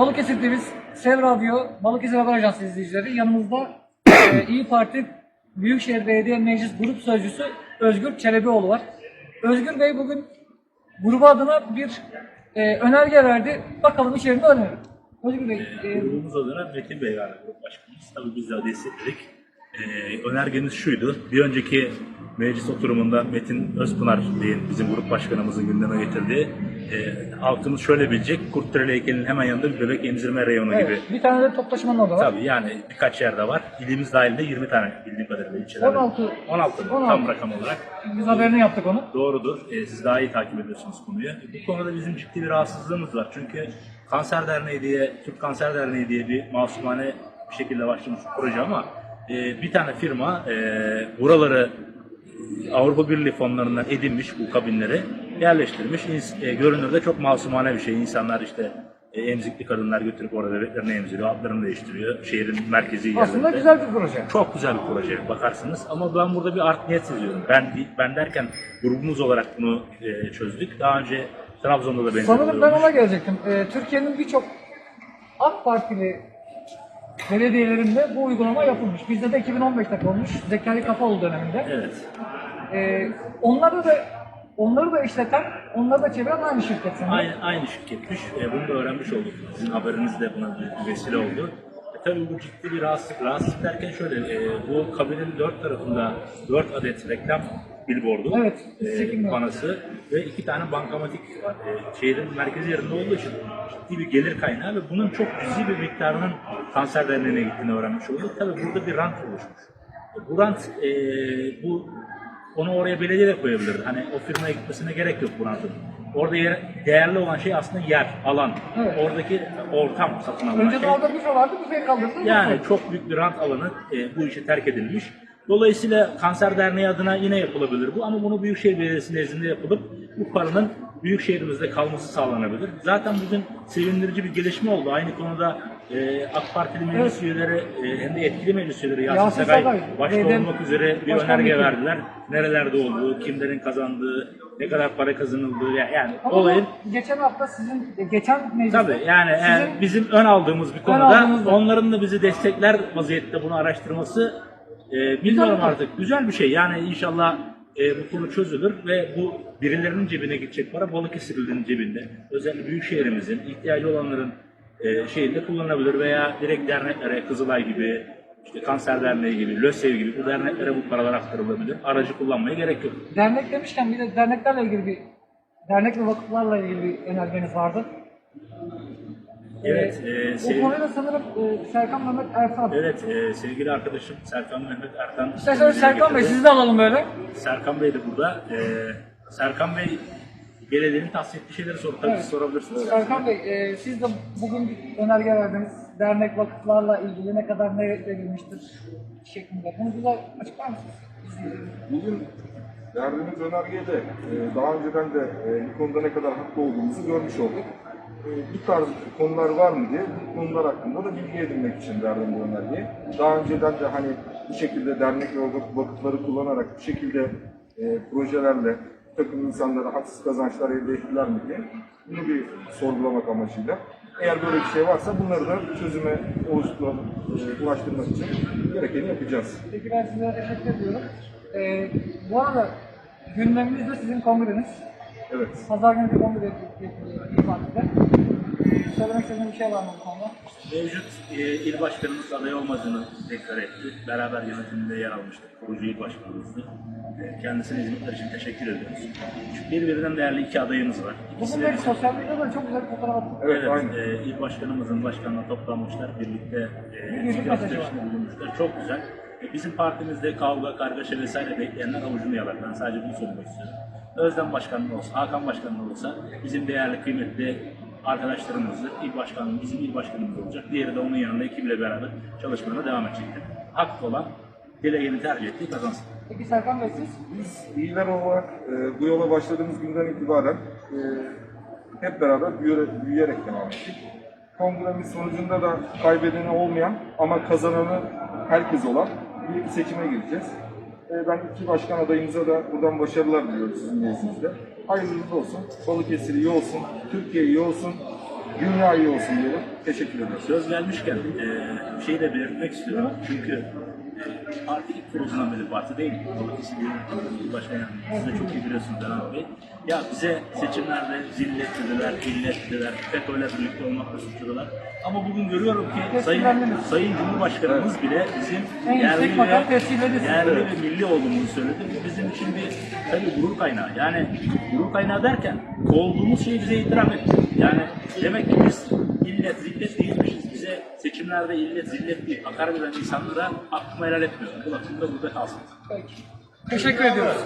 Balıkesir'de biz Sev Radyo, Balıkesir Haber Ajansı izleyicileri yanımızda e, İyi Parti Büyükşehir Belediye Meclis Grup Sözcüsü Özgür Çelebioğlu var. Özgür Bey bugün grubu adına bir e, önerge verdi. Bakalım içeriğini öğrenelim. Özgür Bey, e, Grubumuz adına Metin Bey var grup başkanımız. Tabii biz de destekledik. Ee, önergemiz şuydu. Bir önceki meclis oturumunda Metin Özpınar Bey'in bizim grup başkanımızın gündeme getirdiği e, halkımız şöyle bilecek. Kurtdere heykelinin hemen yanında bir bebek emzirme reyonu gibi. evet, bir tane de top taşımanın orada var. Tabii yani birkaç yerde var. İlimiz dahilinde 20 tane bildiğim kadarıyla ilçelerde. 16. 16 mı? 16. Tam rakam olarak. Biz haberini yaptık onu. Doğrudur. Ee, siz daha iyi takip ediyorsunuz konuyu. Bu konuda bizim ciddi bir rahatsızlığımız var. Çünkü Kanser Derneği diye, Türk Kanser Derneği diye bir masumane bir şekilde başlamış bir proje ama e, bir tane firma e, buraları Avrupa Birliği fonlarından edinmiş bu kabinleri yerleştirmiş. E, görünürde çok masumane bir şey. İnsanlar işte e, emzikli kadınlar götürüp orada bebeklerini emziriyor, adlarını değiştiriyor. Şehrin merkezi yerlerinde. Aslında güzel bir proje. Çok güzel bir proje bakarsınız ama ben burada bir art niyet seziyorum. Ben ben derken grubumuz olarak bunu e, çözdük. Daha önce Trabzon'da da benzer Sanırım ben ona gelecektim. Ee, Türkiye'nin birçok AK Partili belediyelerinde bu uygulama yapılmış. Bizde de 2015'te olmuş. Zekeri Kapaoğlu döneminde. Evet. Ee, onları da onları da işleten, onları da çeviren aynı şirket sanırım. Aynı, aynı şirketmiş. E, bunu da öğrenmiş olduk. Sizin haberiniz de buna bir vesile oldu. E, tabii bu ciddi bir rahatsızlık. Rahatsızlık derken şöyle, e, bu kabinin dört tarafında dört adet reklam billboardu, Evet, e, panası ve iki tane bankamatik. E, şehrin merkezi yerinde olduğu için ciddi bir gelir kaynağı ve bunun çok cüzi bir miktarının kanser derneğine gittiğini öğrenmiş olduk. Tabii burada bir rant oluşmuş. E, Bu rant, e, bu onu oraya belediye de koyabilirdi. Hani o firmaya gitmesine gerek yok bu rantın. Orada yer, değerli olan şey aslında yer, alan. Evet. Oradaki ortam satın alınan Önce şey. orada büfe vardı, büfeyi kaldırdı. Yani büfe. çok büyük bir rant alanı e, bu işe terk edilmiş. Dolayısıyla Kanser Derneği adına yine yapılabilir bu ama bunu Büyükşehir Belediyesi nezdinde yapılıp bu paranın Büyükşehirimizde kalması sağlanabilir. Zaten bugün sevindirici bir gelişme oldu. Aynı konuda e, AK Partili meclis üyeleri e, hem de etkili meclis üyeleri Yasin, Yasin Sagay Sagay, başta Bey'den- olmak üzere bir önerge vekili. verdiler. Nerelerde olduğu, kimlerin kazandığı, ne kadar para kazanıldığı ya- yani Ama olayın geçen hafta sizin, geçen mecliste Tabii yani sizin bizim ön aldığımız bir konuda aldığımız onların da bizi destekler vaziyette bunu araştırması e, bilmiyorum Güzel. artık. Güzel bir şey. Yani inşallah e, bu konu çözülür ve bu birilerinin cebine gidecek para Balıkesirlilerin cebinde. Özellikle büyük şehrimizin ihtiyacı olanların e, şeyinde kullanılabilir veya direkt derneklere Kızılay gibi işte Kanser Derneği gibi, LÖSEV gibi bu derneklere bu paralar aktarılabilir. Aracı kullanmaya gerek yok. dernek demişken bir de derneklerle ilgili bir dernek ve vakıflarla ilgili bir önergeniz vardı. Evet, e, o sev- konuda sanırım e, Serkan Mehmet Ertan. evet e, sevgili arkadaşım Serkan Mehmet Ertan. İsterseniz Serkan Bey getirdi. sizi de alalım böyle. Serkan Bey de burada. Ee, Serkan Bey belediyenin tahsis ettiği şeyleri sor, tabii Evet. sorabilirsiniz. Serkan Bey, e, siz de bugün bir önerge verdiniz. Dernek vakıflarla ilgili ne kadar ne verilmiştir şeklinde. Bunu bize açıklar mısınız? Bugün verdiğimiz önergede e, daha önceden de e, bu konuda ne kadar haklı olduğumuzu görmüş olduk. E, Bu tarz konular var mı diye bu konular hakkında da bilgi edinmek için verdim bu önergeyi. Daha önceden de hani bu şekilde dernek ve vakıf- vakıfları kullanarak bu şekilde e, projelerle takım insanlara haksız kazançlar elde ettiler mi diye bunu bir sorgulamak amacıyla. Eğer böyle bir şey varsa bunları da çözüme e, ulaştırmak için gerekeni yapacağız. Peki ben size teşekkür ediyorum. E, bu arada gündemimizde sizin kongreniz. Evet. Pazar günü bir kongre yapılıyor Parti'de. Söylemek istediğiniz bir şey var mı bu konuda? Mevcut e, il başkanımız aday olmadığını deklar etti. Beraber yönetiminde yer almıştık. Kurucu il başkanımızdı. E, kendisine hizmetler için teşekkür ediyoruz. Çünkü birbirinden değerli iki adayımız var. Bugün de sosyal medyada çok güzel bir fotoğraf attım. Evet, aynı. e, il başkanımızın başkanına toplanmışlar. Birlikte e, bulunmuşlar. Çok güzel. E, bizim partimizde kavga, kargaşa vesaire bekleyenler avucunu yalar. Ben sadece bunu söylemek istiyorum. Özlem Başkanlığı olsa, Hakan Başkanlığı olsa bizim değerli, kıymetli arkadaşlarımızdır. İl başkanlığı bizim il başkanımız olacak. Diğeri de onun yanında ekibiyle beraber çalışmalarına devam edecektir. Hakkı olan dileğini tercih ettiği kazansın. Peki Serkan Bey siz? Biz iyiler olarak e, bu yola başladığımız günden itibaren e, hep beraber büyüyerek, büyüyerek devam ettik. Kongremiz sonucunda da kaybedeni olmayan ama kazananı herkes olan bir seçime gireceğiz. E, ben iki başkan adayımıza da buradan başarılar diliyorum sizin nezdinizde. Hayırlı olsun, Balıkesir iyi olsun, Türkiye iyi olsun. Dünya iyi olsun diyelim. Teşekkür ederiz. Söz gelmişken e, bir şey de belirtmek istiyorum. Çünkü parti ilk kurulduğundan beri parti değil. Balıkesir Yönetim Başkanı siz de çok iyi biliyorsunuz Erhan Bey. Ya bize seçimlerde zillet dediler, illet dediler, FETÖ'yle birlikte olmakla suçladılar. Ama bugün görüyorum ki Sayın, Sayın Cumhurbaşkanımız bile bizim En yüksek yerli makam ve, yerli ve milli olduğumuzu söyledi. Bu bizim için bir tabii gurur kaynağı. Yani gurur kaynağı derken olduğumuz şeyi bize itiraf etti. Yani demek ki biz illet, zillet değilmişiz. Bize seçimlerde illet, zillet değil, hakaret eden insanlara hakkımı helal etmiyorum. Bu lafım da burada kalsın. Teşekkür ediyoruz.